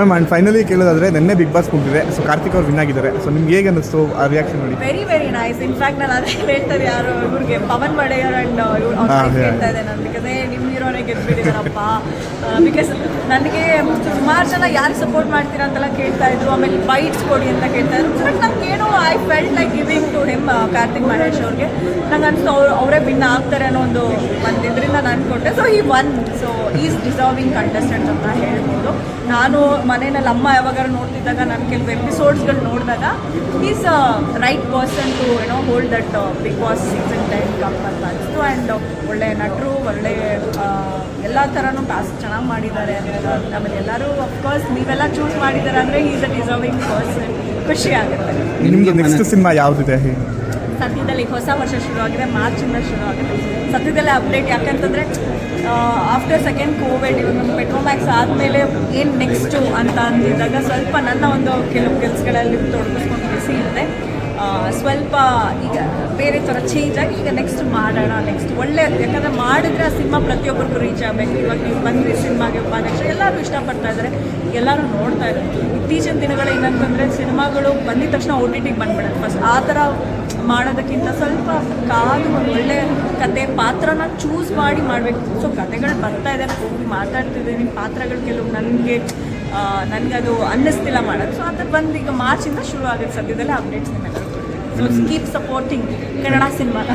Ma'am and finally ಕೇಳೋದಾದ್ರೆ ನೆನ್ನೆ big boss ಮುಗಿದಿದೆ ಸೊ ಕಾರ್ತಿಕ್ ಅವ್ರು ವಿನ್ ಆಗಿದ್ದಾರೆ. ಸೊ ನಿಮ್ಗೆ ಹೇಗೆ ಅನ್ನಿಸ್ತು ಆ ರಿಯಾಕ್ಷನ್ ನೋಡಿ? ವೆರಿ ವೆರಿ ನೈಸ್ ಇನ್ಫ್ಯಾಕ್ಟ್ ನಾನು ಅದೇ ಹೇಳ್ತಾರೆ ಯಾರು ಇವ್ರಿಗೆ ಪವನ್ ಮಡೆಯರ್ ಅಂಡ್ ಅವರು yeah. ಹೇಳ್ತಾ ಇದ್ದೆ ನಾನು ಬಿಕಾಸ್ ನಿಮ್ಮ ಹೀರೋನೇ ಗೆದ್ಬಿಟ್ಟಿದ್ದಾರಪ್ಪ. ಬಿಕಾಸ್ ನನಗೆ ಸುಮಾರು ಜನ ಯಾರು ಸಪೋರ್ಟ್ ಮಾಡ್ತೀರಾ ಅಂತೆಲ್ಲ ಕೇಳ್ತಾ ಇದ್ರು. ಆಮೇಲೆ ಬೈಟ್ಸ್ ಕೊಡಿ ಅಂತ ಕೇಳ್ತಾ ಇದ್ರು. ಬಟ್ ನಂಗೆ ಏನೋ I felt like giving Karthik Mahesh ಅವ್ರಿಗೆ. ನಂಗೆ ಅನ್ಸ್ತು, ಅವ್ರು ಅವರೇ ವಿನ್ ಆಗ್ತಾರೆ ಅನ್ನೋ ಒಂದು ಒಂದು ಇದರಿಂದ ನಾನು ಕೊಟ್ಟೆ. ಸೊ ಈ one so is deserving contestant ಅಂತ ಹೇಳ್ಬೋದು. ನಾನು ಮನೆಯಲ್ಲಿ ಅಮ್ಮ ಯಾವಾಗಾರು ನೋಡ್ತಿದ್ದಾಗ ನಾನು ಕೆಲವು ಎಪಿಸೋಡ್ಸ್ಗಳು ನೋಡಿದಾಗ ಈಸ್ ರೈಟ್ ಪರ್ಸನ್ ಟು ಏನೋ hold that Bigg Boss season time cup ಅಂತ ಅನಿಸ್ತು. ಆ್ಯಂಡ್ ಒಳ್ಳೆ ನಟರು, ಒಳ್ಳೆ ಎಲ್ಲ ಥರನೂ ಟಾಸ್ಕ್ ಚೆನ್ನಾಗಿ ಮಾಡಿದ್ದಾರೆ ಆಮೇಲೆ ಎಲ್ಲರೂ ಅಫ್ಕೋರ್ಸ್ ನೀವೆಲ್ಲ ಚೂಸ್ ಮಾಡಿದ್ದಾರೆ ಅಂದರೆ ಈಸ್ ಅ ಡಿಸರ್ವಿಂಗ್ ಪರ್ಸನ್ ಖುಷಿ ಆಗುತ್ತೆ ನಿಮಗೆ ನೆಕ್ಸ್ಟ್ ಸಿನಿಮಾ ಯಾವ್ದಿದೆ? ಸದ್ಯದಲ್ಲಿ ಹೊಸ ವರ್ಷ ಶುರು ಆಗಿದೆ ಮಾರ್ಚಿಂದ ಶುರು ಆಗುತ್ತೆ ಸದ್ಯದಲ್ಲೇ ಅಪ್ಡೇಟ್ ಯಾಕಂತಂದರೆ ಆಫ್ಟರ್ ಸೆಕೆಂಡ್ ಕೋವಿಡ್ ಇವಾಗ ಪೆಟ್ರೋಮ್ಯಾಕ್ಸ್ ಆದಮೇಲೆ ಏನು ನೆಕ್ಸ್ಟು ಅಂತ ಅಂದಿದ್ದಾಗ ಸ್ವಲ್ಪ ನನ್ನ ಒಂದು ಕೆಲವು ಕೆಲಸಗಳಲ್ಲಿ ತೊಡಗಿಸ್ಕೊಂಡು ಬಿಸಿ ಇದೆ ಸ್ವಲ್ಪ ಈಗ ಬೇರೆ ಥರ ಚೇಂಜ್ ಆಗಿ ಈಗ ನೆಕ್ಸ್ಟ್ ಮಾಡೋಣ ನೆಕ್ಸ್ಟ್ ಒಳ್ಳೆ ಯಾಕಂದರೆ ಮಾಡಿದ್ರೆ ಆ ಸಿನಿಮಾ ಪ್ರತಿಯೊಬ್ಬರಿಗೂ ರೀಚ್ ಆಗಬೇಕು. ಇವಾಗ ನೀವು ಬಂದ್ರಿ ಸಿನಿಮಾಗೆ ಉಪಾಧ್ಯಕ್ಷ, ಎಲ್ಲರೂ ಇಷ್ಟಪಡ್ತಾ ಇದ್ದಾರೆ. ಎಲ್ಲರೂ ನೋಡ್ತಾ ಇದ್ದಾರೆ. ಇತ್ತೀಚಿನ ದಿನಗಳು ಏನಂತಂದರೆ ಸಿನಿಮಾಗಳು ಬಂದಿದ ತಕ್ಷಣ ಓ ಟಿ ಟಿಗೆ ಬಂದ್ಬಿಡುತ್ತೆ. ಫಸ್ಟ್ ಆ ಥರ ಮಾಡೋದಕ್ಕಿಂತ ಸ್ವಲ್ಪ ಕಾದು ಒಂದು ಒಳ್ಳೆ ಕತೆ ಪಾತ್ರನ ಚೂಸ್ ಮಾಡಿ ಮಾಡಬೇಕು. ಸೊ ಕತೆಗಳು ಬರ್ತಾ ಇದೆ, ಹೋಗಿ ಮಾತಾಡ್ತಿದ್ದೀನಿ. ಪಾತ್ರಗಳು ಕೆಲವು ನನಗೆ ನನಗದು ಅನ್ನಿಸ್ತಿಲ್ಲ ಮಾಡೋದು. ಸೊ ಅದು ಬಂದು ಈಗ ಮಾರ್ಚಿಂದ ಶುರು ಆಗುತ್ತೆ ಸದ್ಯದಲ್ಲೇ ಅಪ್ಡೇಟ್ಸ್ ನಿಮ್ಮೆಲ್ಲರೂ ಸೊ ಕೀಪ್ ಸಪೋರ್ಟಿಂಗ್ ಕನ್ನಡ ಸಿನಿಮಾನ